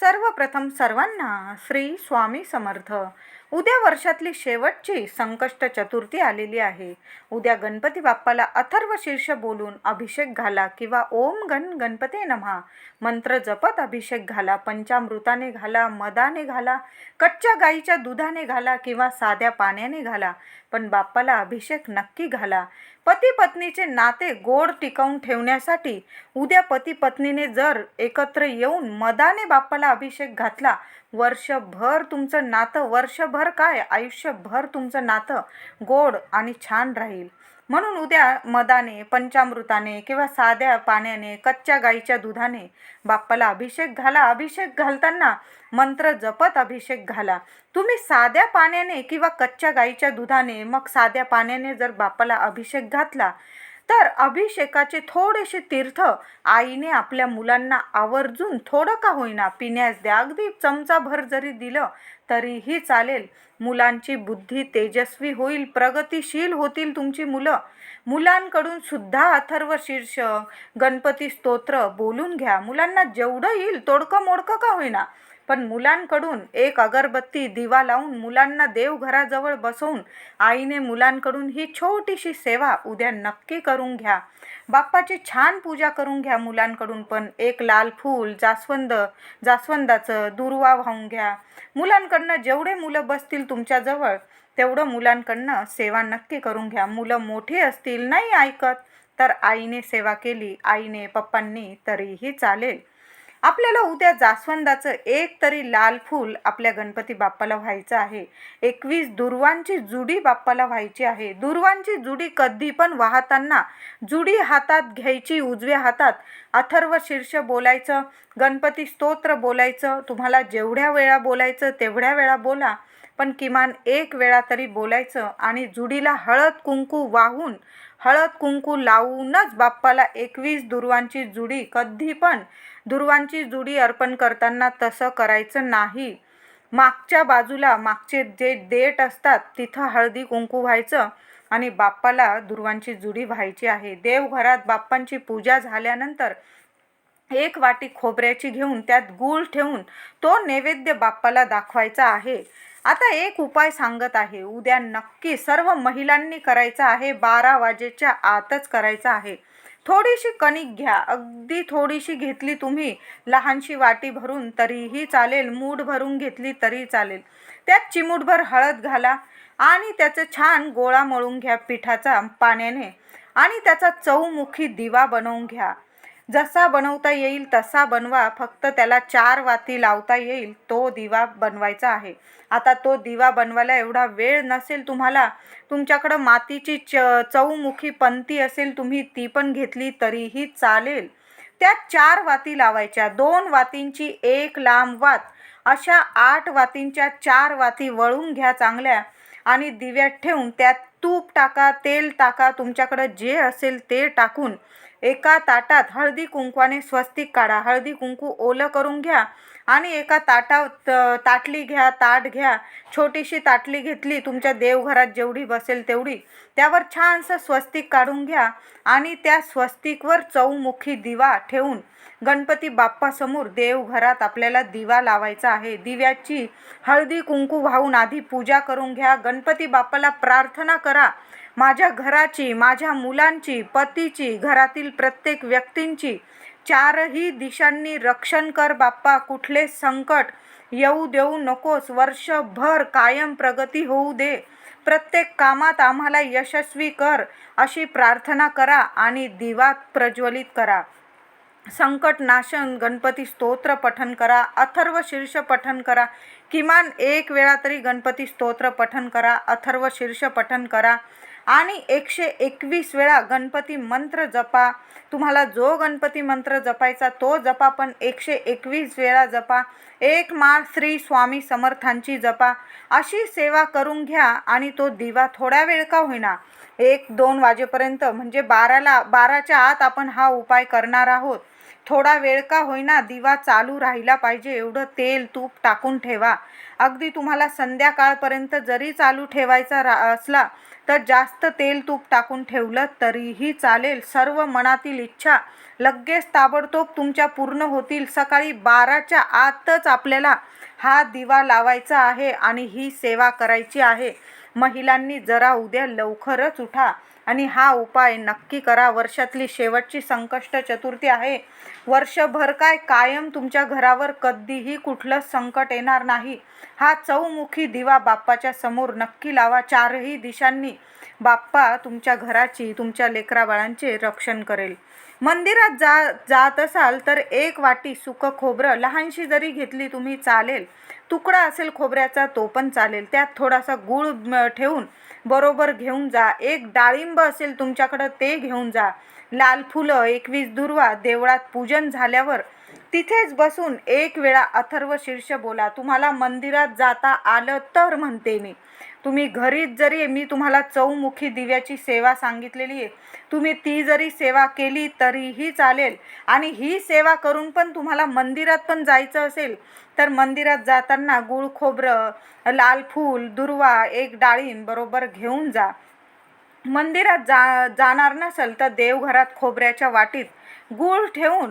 सर्वप्रथम सर्वांना श्री स्वामी समर्थ. उद्या वर्षातली शेवटची संकष्ट चतुर्थी आलेली आहे. उद्या गणपती बाप्पाला अथर्व शीर्ष बोलून अभिषेक घाला किंवा ओम गण गणपती नमहा. मंत्र जपत अभिषेक घाला पंचामृताने घाला मदाने घाला कच्च्या गाईच्या दुधाने घाला किंवा साध्या पाण्याने घाला. पण बाप्पाला अभिषेक नक्की घाला. पती पत्नीचे नाते गोड टिकवून ठेवण्यासाठी उद्या पती पत्नीने जर एकत्र येऊन मदाने बाप्पाला अभिषेक घातला वर्षभर तुमचं नातं वर्षभर काय? आयुष्यभर तुमचं नातं गोड आणि छान राहील. म्हणून उद्या मदाने पंचामृताने किंवा साध्या पाण्याने कच्च्या गाईच्या दुधाने बाप्पाला अभिषेक घाला. अभिषेक घालताना मंत्र जपत अभिषेक घाला. तुम्ही साध्या पाण्याने किंवा कच्च्या गाईच्या दुधाने मग साध्या पाण्याने जर बाप्पाला अभिषेक घातला तर अभिषेकाचे थोडेसे तीर्थ आईने आपल्या मुलांना आवर्जून थोडं का होईना पिण्यास द्या. अगदी चमचाभर जरी दिलं तरीही चालेल. मुलांची बुद्धी तेजस्वी होईल प्रगतिशील होतील तुमची मुलं. मुलांकडून सुद्धा अथर्व शीर्ष गणपती स्तोत्र बोलून घ्या. मुलांना जेवढं येईल तोडकं मोडकं का होईना? पण मुलांकडून एक अगरबत्ती दिवा लावून मुलांना देवघराजवळ बसवून आईने मुलांकडून ही छोटीशी सेवा उद्या नक्की करून घ्या. बाप्पाची छान पूजा करून घ्या मुलांकडून पण. एक लाल फूल जास्वंद जास्वंदाचं दुर्वा वाहून घ्या. मुलांकडनं जेवढे मुलं बसतील तुमच्याजवळ तेवढं मुलांकडनं सेवा नक्की करून घ्या. मुलं मोठी असतील नाही ऐकत तर आईने सेवा केली. आईने पप्पांनी तरीही चालेल. आपल्याला उद्या जास्वंदाचं एक तरी लाल फूल आपल्या गणपती बाप्पाला व्हायचं आहे. एकवीस दुर्वांची जुडी बाप्पाला व्हायची आहे. दुर्वांची जुडी कधी पण वाहताना जुडी हातात घ्यायची उजव्या हातात अथर्व शीर्ष बोलायचं गणपती स्तोत्र बोलायचं तुम्हाला जेवढ्या वेळा बोलायचं तेवढ्या वेळा बोला पण किमान एक वेळा तरी बोलायचं आणि जुडीला हळद कुंकू वाहून हळद कुंकू लावूनच बाप्पाला एकवीस दुर्वांची जुडी कधी पण दुर्वांची जुडी अर्पण करताना तसं करायचं नाही. मागच्या बाजूला मागचे जे देठ असतात तिथं हळदी कुंकू व्हायचं आणि बाप्पाला दुर्वांची जुडी व्हायची आहे. देवघरात बाप्पांची पूजा झाल्यानंतर एक वाटी खोबऱ्याची घेऊन त्यात गूळ ठेवून तो नैवेद्य बाप्पाला दाखवायचा आहे. आता एक उपाय सांगत आहे. उद्या नक्की सर्व महिलांनी करायचं आहे. बारा वाजेच्या आतच करायचं आहे. थोडीशी कणिक घ्या. अगदी थोडीशी घेतली तुम्ही लहानशी वाटी भरून तरीही चालेल. मूठ भरून घेतली तरी चालेल. त्यात चिमूटभर हळद घाला आणि त्याचं छान गोळा मळून घ्या पिठाचा पाण्याने. आणि त्याचा चौमुखी दिवा बनवून घ्या. जसा बनवता येईल तसा बनवा फक्त त्याला चार वाती लावता येईल तो दिवा बनवायचा आहे. आता तो दिवा बनवायला एवढा वेळ नसेल तुम्हाला तुमच्याकडं मातीची च चौमुखी पंती असेल तुम्ही ती पण घेतली तरीही चालेल. त्यात चार वाती लावायच्या दोन वातींची एक लांब वात अशा आठ वातींच्या चार वाती वळून घ्या चांगल्या आणि दिव्यात ठेवून त्यात तूप टाका तेल टाका तुमच्याकडं जे असेल ते टाकून एका ताटात हळदी कुंकवाने स्वस्तिक काढा. हळदी कुंकू ओलं करून घ्या आणि एका ताटात ताटली घ्या ताट घ्या. छोटीशी ताटली घेतली तुमच्या देवघरात जेवढी बसेल तेवढी. त्यावर छानसं स्वस्तिक काढून घ्या आणि त्या स्वस्तिकवर चौमुखी दिवा ठेवून गणपती बाप्पासमोर देवघरात आपल्याला दिवा लावायचा आहे. दिव्याची हळदी कुंकू वाहून आधी पूजा करून घ्या. गणपती बाप्पाला प्रार्थना करा. माझ्या घराची माझ्या मुलांची पतीची घरातील प्रत्येक व्यक्तींची चारही दिशांनी रक्षण कर बाप्पा कुठले संकट येऊ देऊ नकोस वर्षभर कायम प्रगती होऊ दे. प्रत्येक कामात आम्हाला यशस्वी कर अशी प्रार्थना करा आणि दिवा प्रज्वलित करा. संकटनाशन गणपती स्तोत्र पठन करा अथर्व शीर्ष पठन करा किमान एक वेळा तरी गणपती स्तोत्र पठन करा अथर्व शीर्ष पठन करा. आणि एकशे एकवीस वेळा गणपती मंत्र जपा. तुम्हाला जो गणपती मंत्र जपायचा तो जपा पण एकशे एकवीस वेळा जपा. एक माळ श्री स्वामी समर्थांची जपा. अशी सेवा करून घ्या आणि तो दिवा थोड्या वेळ का होईना. एक दोन वाजेपर्यंत म्हणजे बाराला बाराच्या आत आपण हा उपाय करणार आहोत. थोडा वेळ का होईना दिवा चालू राहिला पाहिजे. एवढं तेल तूप टाकून ठेवा. अगदी तुम्हाला संध्याकाळपर्यंत जरी चालू ठेवायचा रा असला तर जास्त तेल तूप टाकून ठेवलं तरीही चालेल. सर्व मनातील इच्छा लगेच ताबडतोब तुमच्या पूर्ण होतील. सकाळी बाराच्या आतच आपल्याला हा दिवा लावायचा आहे आणि ही सेवा करायची आहे. महिलांनी जरा उद्या लवकरच उठा. आणि हा उपाय नक्की करा. वर्षातली शेवटची संकष्ट चतुर्थी आहे. वर्षभर काय कायम तुमच्या घरावर कधीही कुठलं संकट येणार नाही. हा चौमुखी दिवा बाप्पाच्या समोर नक्की लावा. चारही दिशांनी बाप्पा तुमच्या घराची तुमच्या लेकराबाळांचे रक्षण करेल. मंदिरात जा जात असाल तर एक वाटी सुकं खोबरं लहानशी जरी घेतली तुम्ही चालेल. तुकडा असेल खोबऱ्याचा तो पण चालेल. त्यात थोडासा गूळ ठेवून बरोबर घेऊन जा. एक डाळिंब असेल तुमच्याकडं ते घेऊन जा. लाल फुलं एकवीस दुर्वा देवळात पूजन झाल्यावर तिथेच बसून एक वेळा अथर्व शीर्ष बोला. तुम्हाला मंदिरात जाता आलं तर म्हणते मी. तुम्ही घरीच जरी मी तुम्हाला चौमुखी दिव्याची सेवा सांगितलेली आहे तुम्ही ती जरी सेवा केली तरीही चालेल. आणि ही सेवा करून पण तुम्हाला मंदिरात पण जायचं असेल तर मंदिरात जाताना गुळ खोबरं लाल फूल दुर्वा एक डाळिंब बरोबर घेऊन जा. मंदिरात जा जाणार नसेल तर देवघरात खोबऱ्याच्या वाटीत गूळ ठेवून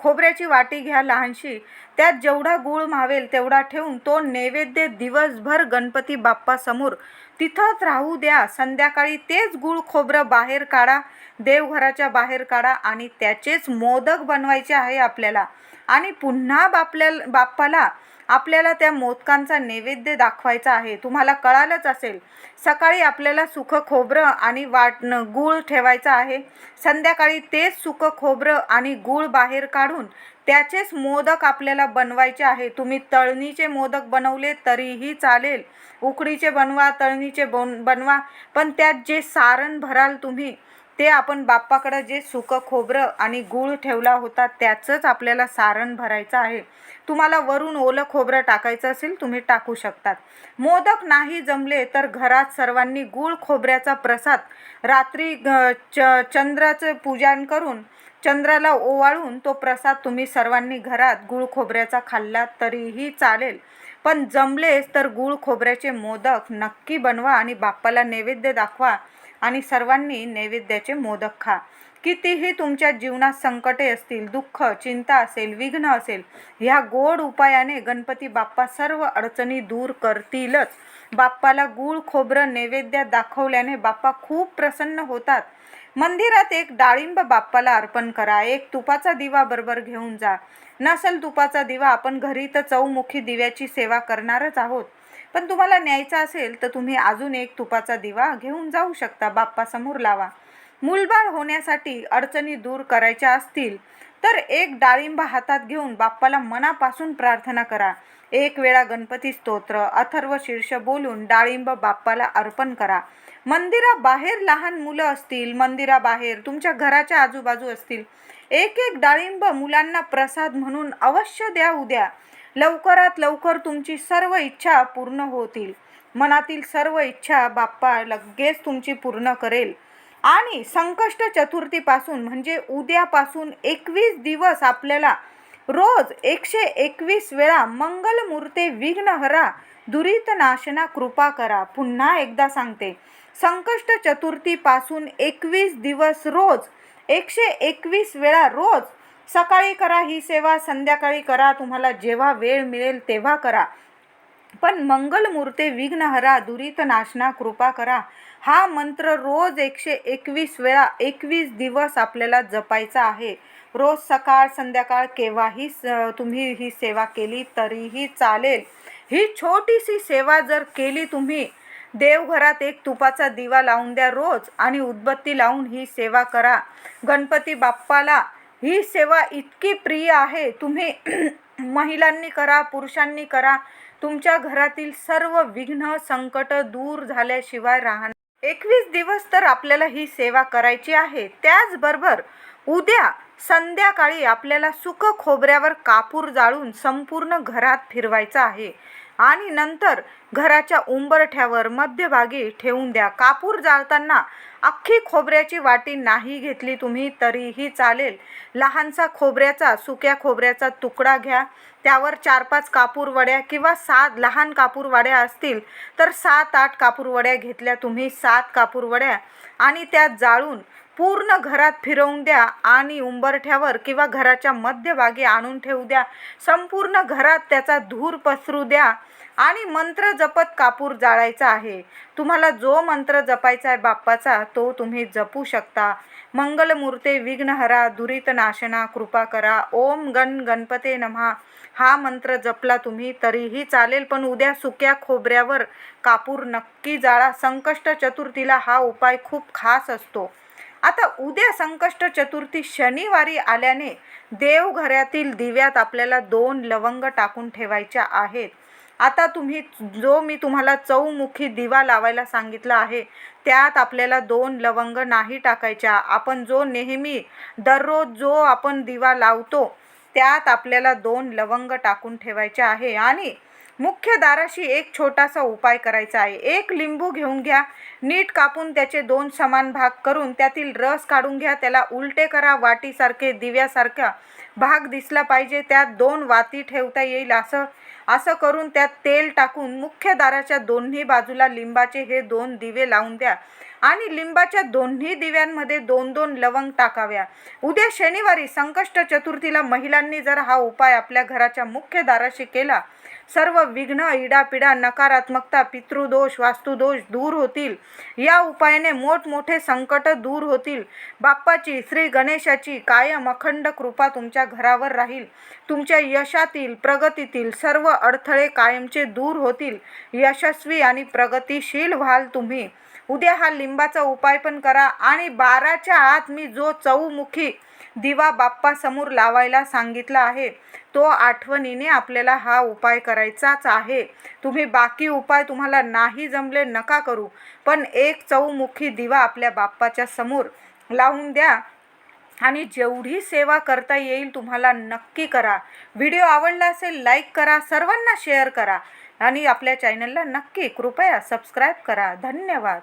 खोबऱ्याची वाटी घ्या लहानशी. त्यात जेवढा गूळ मावेल तेवढा ठेवून तो नैवेद्य दिवसभर गणपती बाप्पासमोर. तिथंच राहू द्या संध्याकाळी तेच गूळ खोबरं बाहेर काढा. देवघराच्या बाहेर काढा आणि त्याचेच मोदक बनवायचे आहे आपल्याला. आणि पुन्हा बापल्या बाप्पाला आपल्याला त्या मोदकांचा नैवेद्य दाखवायचा आहे. तुम्हाला कळालंच असेल. सकाळी आपल्याला सुख खोबरं आणि वाट गूळ ठेवायचं आहे. संध्याकाळी तेच सुख खोबरं आणि गूळ बाहेर काढून त्याचेच मोदक आपल्याला बनवायचे आहे. तुम्ही तळणीचे मोदक बनवले तरीही चालेल. उकडीचे बनवा तळणीचे बन बनवा. पण त्यात जे सारण भराल तुम्ही ते आपण बाप्पाकडं जे सुकं खोबरं आणि गूळ ठेवला होता त्याचंच आपल्याला सारण भरायचं आहे. तुम्हाला वरून ओलं खोबरं टाकायचं असेल तुम्ही टाकू शकतात. मोदक नाही जमले तर घरात सर्वांनी गूळ खोबऱ्याचा प्रसाद रात्री च चंद्राचं पूजन करून चंद्राला ओवाळून तो प्रसाद तुम्ही सर्वांनी घरात गूळ खोबऱ्याचा खाल्ला तरीही चालेल. पण जमलेच तर गूळ खोबऱ्याचे मोदक नक्की बनवा आणि बाप्पाला नैवेद्य दाखवा. आणि सर्वांनी नैवेद्याचे मोदक खा. कितीही तुमच्या जीवनात संकटे असतील दुःख चिंता असेल विघ्न असेल ह्या गोड उपायाने गणपती बाप्पा सर्व अडचणी दूर करतीलच. बाप्पाला गूळ खोबरं नैवेद्यात दाखवल्याने बाप्पा खूप प्रसन्न होतात. मंदिरात एक डाळिंब बाप्पाला अर्पण करा. एक तुपाचा दिवा बरोबर घेऊन जा. नसल तुपाचा दिवा आपण घरी तर चौमुखी दिव्याची सेवा करणारच आहोत. पण तुम्हाला न्यायचा असेल तर तुम्ही अजून एक तुपाचा दिवा घेऊन जाऊ शकता. बाप्पासमोर लावा. मूलबाळ होण्यासाठी अडचणी दूर करायच्या असतील तर एक डाळिंब हातात घेऊन बाप्पाला मनापासून प्रार्थना करा. एक वेळा गणपती स्तोत्र अथर्व शीर्ष बोलून डाळिंब बाप्पाला अर्पण करा. मंदिराबाहेर लहान मुलं असतील मंदिराबाहेर तुमच्या घराच्या आजूबाजू असतील एक एक डाळिंब मुलांना प्रसाद म्हणून अवश्य द्या उद्या. लवकरात लवकर तुमची सर्व इच्छा पूर्ण होतील. मनातील सर्व इच्छा बाप्पा लगेच तुमची पूर्ण करेल. आणि संकष्ट चतुर्थीपासून म्हणजे उद्यापासून एकवीस दिवस आपल्याला रोज एकशे एकवीस वेळा मंगलमूर्ते विघ्नहरा दुरित नाशना कृपा करा. पुन्हा एकदा सांगते. संकष्ट चतुर्थीपासून एकवीस दिवस रोज एकशे एकवीस वेळा रोज सकाळी करा ही सेवा संध्याकाळी करा तुम्हाला जेव्हा वेळ मिळेल तेव्हा करा. पण मंगलमूर्ते विघ्नहरा दुरित नाशना कृपा करा. हा मंत्र रोज एकशे एकवीस वेळा एकवीस दिवस आपल्याला जपायचा आहे. रोज सकाळ संध्याकाळ केव्हाही स- तुम्ही ही सेवा केली तरीही चालेल. ही छोटीशी सेवा जर केली तुम्ही देवघरात एक तुपाचा दिवा लावून द्या रोज आणि उदबत्ती लावून ही सेवा करा. गणपती बाप्पाला ही सेवा इतकी प्रिय आहे. तुम्ही महिलांनी करा पुरुषांनी करा. तुमच्या घरातील सर्व विघ्न संकट दूर झाल्याशिवाय राहणार. एकवीस दिवस तर आपल्याला ही सेवा करायची आहे. त्याचबरोबर उद्या संध्याकाळी आपल्याला सुख खोबऱ्यावर कापूर जाळून संपूर्ण घरात फिरवायचं आहे. आणि नंतर घराच्या उंबरठ्यावर मध्यभागी ठेवून द्या. कापूर जाळताना अख्खी खोबऱ्याची वाटी नाही घेतली तुम्ही तरीही चालेल. लहानसा खोबऱ्याचा सुक्या खोबऱ्याचा तुकडा घ्या. त्यावर चार पाच कापूरवड्या किंवा सात लहान कापूरवड्या असतील तर सात आठ कापूरवड्या घेतल्या तुम्ही. सात कापूरवड्या आणि त्या जाळून पूर्ण घरात फिरवून द्या आणि उंबरठ्यावर किंवा घराच्या मध्यभागी आणून ठेवू द्या. संपूर्ण घरात त्याचा धूर पसरू द्या. आणि मंत्र जपत कापूर जाळायचा आहे. तुम्हाला जो मंत्र जपायचा आहे बाप्पाचा तो तुम्ही जपू शकता. मंगलमूर्ते विघ्नहरा दुरितनाशना कृपा करा. ओम गण गणपते नमहा. हा मंत्र जपला तुम्ही तरीही चालेल पण उद्या सुक्या खोबऱ्यावर कापूर नक्की जाळा. संकष्ट चतुर्थीला हा उपाय खूप खास असतो. आता उद्या संकष्ट चतुर्थी शनिवारी आल्याने देवघरातील दिव्यात आपल्याला दोन लवंग टाकून ठेवायच्या आहेत. आता तुम्ही जो मी तुम्हाला चौमुखी दिवा लावायला सांगितला आहे त्यात आपल्याला दोन लवंग नाही टाकायच्या. आपण जो नेहमी दररोज जो आपण दिवा लावतो त्यात आपल्याला दोन लवंग टाकून ठेवायचे आहे. आणि मुख्य दाराशी एक छोटासा उपाय करायचा आहे. एक लिंबू घेऊन घ्या. नीट कापून त्याचे दोन समान भाग करून त्यातील रस काढून घ्या. त्याला उलटे करा. वाटीसारखे दिव्यासारखा भाग दिसला पाहिजे. त्यात दोन वाती ठेवता येईल. असं असं करून त्यात तेल टाकून मुख्य दाराच्या दोन्ही बाजूला लिंबाचे हे दोन दिवे लावून द्या आणि लिंबाच्या दोन्ही दिव्यांमध्ये दोन दोन लवंग टाकाव्या. उद्या शनिवारी संकष्ट चतुर्थीला महिलांनी जर हा उपाय आपल्या घराच्या मुख्य दाराशी केला सर्व विघ्न इडापिडा नकारात्मकता पितृदोष वास्तुदोष दूर होतील. या उपायाने मोठमोठे संकट दूर होतील. बाप्पाची श्री गणेशाची कायम अखंड कृपा तुमच्या घरावर राहील. तुमच्या यशातील प्रगतीतील सर्व अडथळे कायमचे दूर होतील. यशस्वी आणि प्रगतिशील व्हाल तुम्ही. उद्या हा लिंबाचा उपाय पण करा आणि बाराच्या आत मी जो चौमुखी दिवा बाप्पासमोर लावायला सांगितला आहे. तो आठवणीने आपल्याला हा उपाय करायचाच आहे. तुम्ही बाकी उपाय तुम्हाला नाही जमले नका करू. पण एक चौमुखी दिवा आपल्या बाप्पाच्या समोर लावून द्या आणि जेवढी सेवा करता येईल तुम्हाला नक्की करा. व्हिडिओ आवडला असेल लाईक करा सर्वांना शेअर करा आणि आपल्या चॅनलला नक्की कृपया सबस्क्राईब करा. धन्यवाद.